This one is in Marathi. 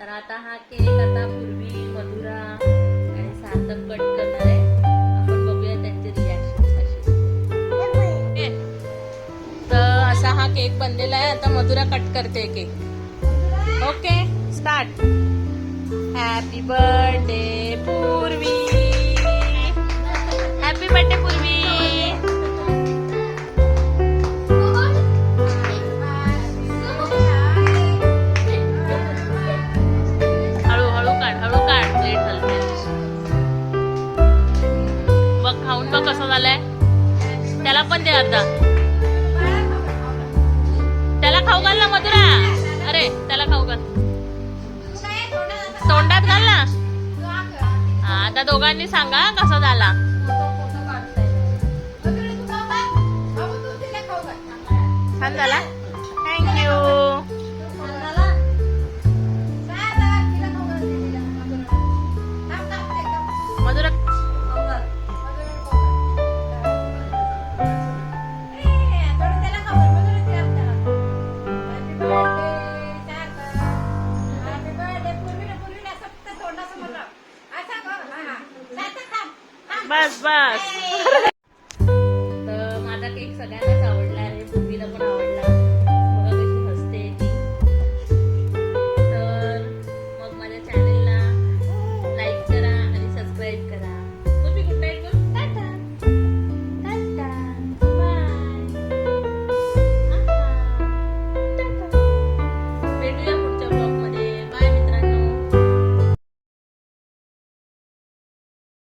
तर आता हा केक आता पूर्वी मधुरा आणि सार्थक कट करणार आहे. आपण बघूया त्यांचे रिॲक्शन तर असा हा केक बनलेला आहे. आता मधुरा कट करते cake. Okay start. Happy birthday पूर झालंय त्याला पण दे आता त्याला खाऊ घाल ना मधुरा. अरे त्याला खाऊ घाल. तोंडात घाल ना. हा, आता दोघांनी सांगा कसा झाला. छान झाला? Vas, vas.